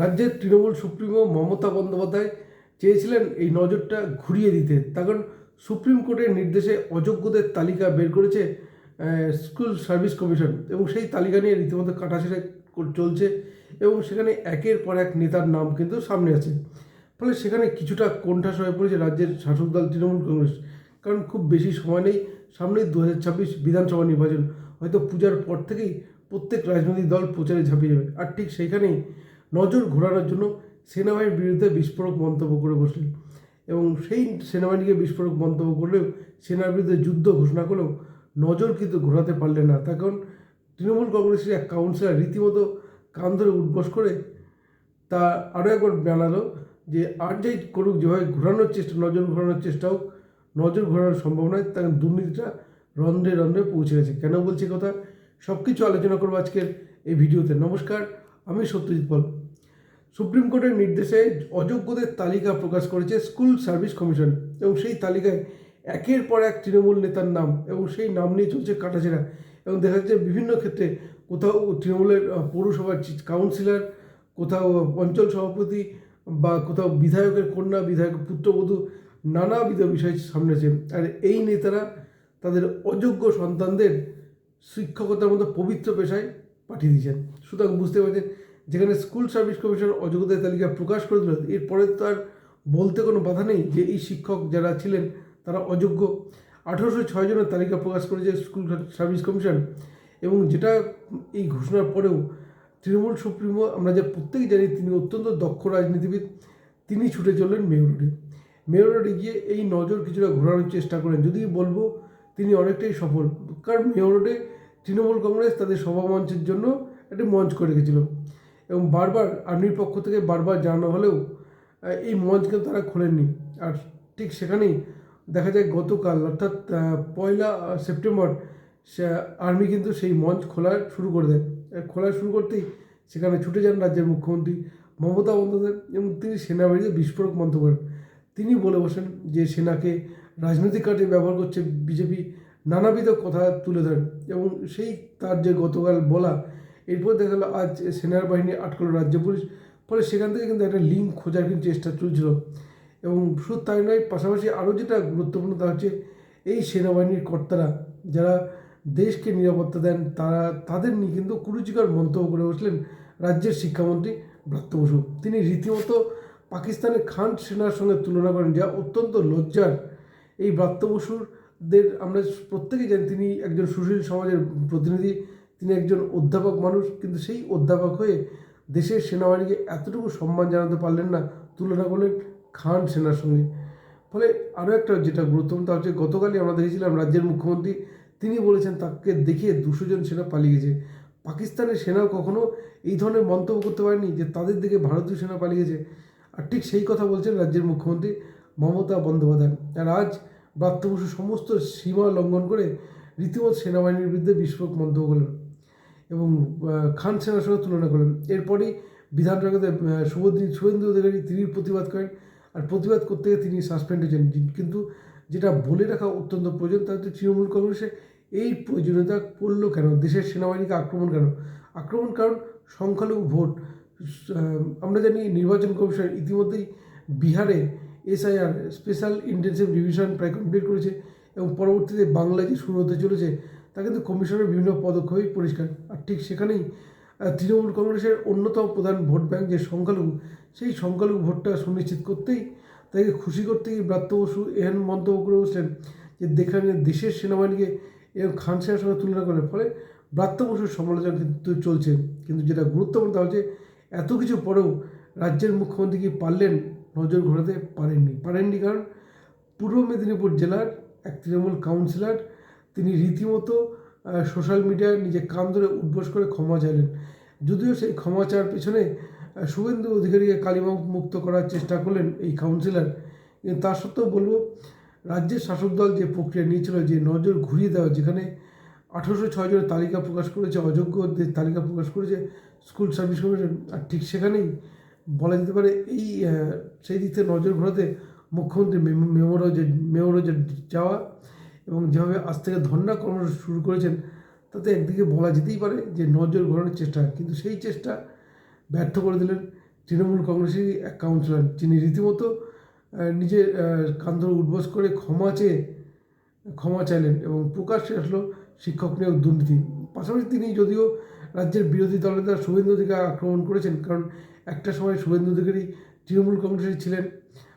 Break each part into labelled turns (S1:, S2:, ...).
S1: রাজ্যের তৃণমূল সুপ্রিমো মমতা বন্দ্যোপাধ্যায় চেয়েছিলেন এই নজরটা ঘুরিয়ে দিতে। তার কারণ সুপ্রিম কোর্টের নির্দেশে অযোগ্যদের তালিকা বের করেছে স্কুল সার্ভিস কমিশন এবং সেই তালিকা নিয়ে রীতিমতো কাটাছেড়া চলছে এবং সেখানে একের পর এক নেতার নাম কিন্তু সামনে আছে। ফলে সেখানে কিছুটা কোণঠাস হয়ে পড়েছে রাজ্যের শাসক দল তৃণমূল কংগ্রেস। কারণ খুব বেশি সময় নেই সামনেই দু হাজার ছাব্বিশ বিধানসভা নির্বাচন। হয়তো পূজার পর থেকেই প্রত্যেক রাজনৈতিক দল প্রচারে ঝাঁপিয়ে যাবে। আর ঠিক সেইখানেই নজর ঘোরানোর জন্য সেনাবাহিনীর বিরুদ্ধে বিস্ফোরক মন্তব্য করে বসলেন। এবং সেই সেনাবাহিনীকে বিস্ফোরক মন্তব্য করলেও সেনার বিরুদ্ধে যুদ্ধ ঘোষণা করলেও নজর কিন্তু ঘোরাতে পারলেন না। তার কারণ তৃণমূল কংগ্রেসের এক কাউন্সিলর রীতিমতো কান ধরে উদ্বোস করে তা আরও একবার জানালো যে আর যাই করুক, যেভাবে ঘোরানোর চেষ্টা, নজর ঘোরানোর চেষ্টা হোক, নজর ঘোরানোর সম্ভব নয়, তার দুর্নীতিটা রন্ধ্রে রন্ধ্রে পৌঁছে গেছে। কেন বলছি কথা? সব কিছু আলোচনা করব আজকের এই ভিডিওতে। নমস্কার আমি সত্যজিৎ পল সুপ্রিম কোর্টের নির্দেশে অযোগ্যদের তালিকা প্রকাশ করেছে স্কুল সার্ভিস কমিশন এবং সেই তালিকায় একের পর এক তৃণমূল নেতার নাম এবং সেই নাম নিয়ে চলছে কাটাছেড়া এবং দেখা যাচ্ছে বিভিন্ন ক্ষেত্রে কোথাও তৃণমূলের পৌরসভার কাউন্সিলর কোথাও অঞ্চল সভাপতি বা কোথাও বিধায়কের কন্যা বিধায়কের পুত্রবধূ নানাবিধ বিষয় সামনেছে আর এই নেতারা তাদের অযোগ্য সন্তানদের শিক্ষকতার মতো পবিত্র পেশায় পাঠিয়ে দিয়েছেন। সুতরাং বুঝতে পারছেন, যেখানে স্কুল সার্ভিস কমিশন অযোগ্যতার তালিকা প্রকাশ করে দিল, এরপরে তো আর বলতে কোনো বাধা নেই যে এই শিক্ষক যারা ছিলেন তারা অযোগ্য। আঠারোশো ছয় জনের তালিকা প্রকাশ করেছে স্কুল সার্ভিস কমিশন এবং যেটা এই ঘোষণার পরেও তৃণমূল সুপ্রিমো, আমরা যা প্রত্যেকে জানি তিনি অত্যন্ত দক্ষ রাজনীতিবিদ, তিনি ছুটে চললেন মেয়র রোডে। গিয়ে এই নজর কিছুটা ঘোরানোর চেষ্টা করেন যদি বলব তিনি অনেকটাই সফল, কারণ মেয়র রোডে তৃণমূল কংগ্রেস তাদের সভা মঞ্চের জন্য একটি মঞ্চ করে রেখেছিল। এবং বারবার আর্মির পক্ষ থেকে বারবার জানানো হলেও এই মঞ্চ কিন্তু তারা খোলেননি। আর ঠিক সেখানেই দেখা যায় গতকাল, অর্থাৎ পয়লা সেপ্টেম্বর, সে, আর্মি কিন্তু সেই মঞ্চ খোলা শুরু করে দেয়। খোলা শুরু করতেই সেখানে ছুটে যান রাজ্যের মুখ্যমন্ত্রী মমতা বন্দ্যোপাধ্যায় এবং তিনি সেনাবাহিনীতে বিস্ফোরক মন্তব্য করেন। তিনি বলে বসেন যে, সেনাকে রাজনৈতিক কাজে ব্যবহার করছে বিজেপি নানাবিধ কথা তুলে ধরেন। এবং সেই তার যে গতকাল বলা, এরপর দেখা গেলো আজ সেনার বাহিনী আটকল রাজ্য পুলিশ। ফলে সেখান থেকে কিন্তু একটা লিঙ্ক খোঁজার কিন্তু চেষ্টা চলছিল। এবং শুধু তাই নয়, পাশাপাশি আরও যেটা গুরুত্বপূর্ণ তা হচ্ছে, এই সেনাবাহিনীর কর্তারা যারা দেশকে নিরাপত্তা দেন, তারা, তাদের নিয়ে কিন্তু কুরুচিকর মন্তব্য করে বসলেন রাজ্যের শিক্ষামন্ত্রী ব্রাত্য বসু। তিনি রীতিমতো পাকিস্তানের খান সেনার সঙ্গে তুলনা করেন, যা অত্যন্ত লজ্জার। এই ব্রাত্য বসুরদের আমরা প্রত্যেকেই জানি তিনি একজন সুশীল সমাজের প্রতিনিধি, তিনি একজন অধ্যাপক মানুষ, কিন্তু সেই অধ্যাপক হয়ে দেশের সেনাবাহিনীকে এতটুকু সম্মান জানাতে পারলেন না, তুলনা করলেন খান সেনার সঙ্গে। ফলে আরও একটা যেটা গুরুত্বপূর্ণ তা হচ্ছে, গতকালই আমরা দেখেছিলাম রাজ্যের মুখ্যমন্ত্রী, তিনি বলেছেন তাকে দেখিয়ে দুশো জন সেনা পালিয়ে গেছে। পাকিস্তানের সেনাও কখনো এই ধরনের মন্তব্য করতে পারেনি যে তাদের দিকে ভারতীয় সেনা পালিয়ে গেছে। আর ঠিক সেই কথা বলছেন রাজ্যের মুখ্যমন্ত্রী মমতা বন্দ্যোপাধ্যায়। আর আজ ব্রাত্য বসু সমস্ত সীমা লঙ্ঘন করে রীতিমত সেনাবাহিনীর বিরুদ্ধে বিস্ফোরক মন্তব্য করলেন এবং খান সেনার সঙ্গে তুলনা করলেন। এরপরেই বিধান জগতে শুভদিন শুভেন্দু অধিকারী তিনি প্রতিবাদ করেন আর প্রতিবাদ করতে গিয়ে তিনি সাসপেন্ড হয়েছেন কিন্তু যেটা বলে রাখা অত্যন্ত প্রয়োজন, তা হচ্ছে তৃণমূল কংগ্রেসে এই প্রয়োজনীয়তা পড়ল কেন? দেশের সেনাবাহিনীকে আক্রমণ কেন? আক্রমণ কারণ সংখ্যালঘু ভোট। আমরা জানি নির্বাচন কমিশন ইতিমধ্যেই বিহারে এসআইআর স্পেশাল ইন্টেন্সিভ রিভিশন প্রায় কমপ্লিট করেছে এবং পরবর্তীতে বাংলায় যে শুরু হতে চলেছে, তা কিন্তু কমিশনের বিভিন্ন পদক্ষেপই পরিষ্কার। আর ঠিক সেখানেই তৃণমূল কংগ্রেসের অন্যতম প্রধান ভোট ব্যাংক যে সংখ্যালঘু, সেই সংখ্যালঘু ভোটটা সুনিশ্চিত করতেই, তাকে খুশি করতে গিয়ে ব্রাত্য বসু এহেন মন্তব্য করে বসলেন যে দেখানে দেশের সেনাবাহিনীকে এরকম খান সেনার সঙ্গে তুলনা করে, ফলে ব্রাত্য বসুর সমালোচনা কিন্তু চলছে। কিন্তু যেটা গুরুত্বপূর্ণ তা হচ্ছে, এত কিছু পরেও রাজ্যের মুখ্যমন্ত্রী কি পারলেন নজর ঘোরাতে পারেননি। পারেননি কারণ পূর্ব মেদিনীপুর জেলার এক তৃণমূল কাউন্সিলর তিনি রীতিমতো সোশ্যাল মিডিয়ায় নিজে কান ধরে উদ্বোস করে ক্ষমা চাইলেন। যদিও সেই ক্ষমা চাওয়ার পেছনে শুভেন্দু অধিকারীকে কালিমা মুক্ত করার চেষ্টা করলেন এই কাউন্সিলর কিন্তু তা সত্ত্বেও বলব, রাজ্যের শাসক দল যে প্রক্রিয়া নিয়েছিল, যে নজর ঘুরিয়ে দেওয়া, যেখানে আঠারোশো ছয় জনের তালিকা প্রকাশ করেছে অযোগ্যদের তালিকা প্রকাশ করেছে স্কুল সার্ভিস কমিশন আর ঠিক সেখানেই বলা যেতে পারে এই সেই দিক থেকে নজর ঘোরাতে মুখ্যমন্ত্রী মেমোরোজে মেমোরোজে যাওয়া এবং যেভাবে আজ থেকে ধর্ণা কর্মসূচি শুরু করেছেন তাতে একদিকে বলা যেতেই পারে যে নজর ঘোরানোর চেষ্টা কিন্তু সেই চেষ্টা ব্যর্থ করে দিলেন তৃণমূল কংগ্রেসেরই এক কাউন্সিলর যিনি রীতিমতো নিজের আহ, কান ধরে উঠবস করে ক্ষমা চেয়ে ক্ষমা চাইলেন এবং প্রকাশ্যে আসলো শিক্ষক নিয়োগ দুর্নীতি। পাশাপাশি তিনি যদিও রাজ্যের বিরোধী দলের দ্বারা শুভেন্দু অধিকার আক্রমণ করেছেন। কারণ একটা সময় শুভেন্দু অধিকারী তৃণমূল কংগ্রেসে ছিলেন।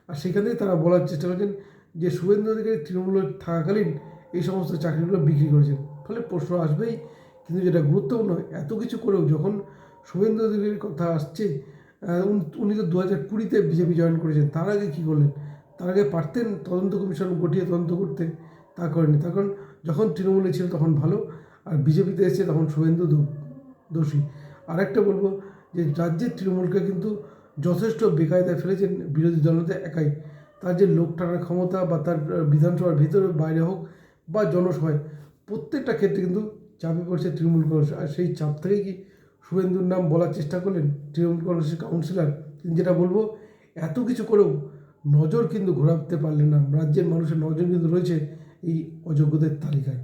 S1: আর সেখানেই তারা বলার চেষ্টা করেছেন যে শুভেন্দু অধিকারী তৃণমূল থাকাকালীন এই সমস্ত চাকরিগুলো বিক্রি করেছেন। ফলে প্রশ্ন আসবেই, কিন্তু যেটা গুরুত্বপূর্ণ, এত কিছু করেও যখন শুভেন্দু অধিকারীর কথা আসছে উনি তো দু হাজার কুড়িতে বিজেপি জয়েন করেছেন। তার আগে কী করলেন? তার আগে পারতেন তদন্ত কমিশন গঠিয়ে তদন্ত করতে। তা করেনি কারণ যখন তৃণমূলে ছিল তখন ভালো, আর বিজেপিতে এসেছে তখন শুভেন্দু দো- দোষী। আরেকটা বলব যে রাজ্যের তৃণমূলকে কিন্তু যথেষ্ট বেকায়দায় ফেলেছেন বিরোধী দলনেতা একাই। তার যে লোক টানার ক্ষমতা বা তার বিধানসভার ভিতরে বাইরে হোক বা জনসভায়, প্রত্যেকটা ক্ষেত্রে কিন্তু চাপে পড়ছে তৃণমূল কংগ্রেস। আর সেই চাপ থেকেই কি শুভেন্দুর নাম বলার চেষ্টা করলেন তৃণমূল কংগ্রেসের কাউন্সিলর? কিন্তু যেটা বলব, এত কিছু করেও নজর কিন্তু ঘোরাতে পারলেন না। রাজ্যের মানুষের নজর কিন্তু রয়েছে এই অযোগ্যদের তালিকায়।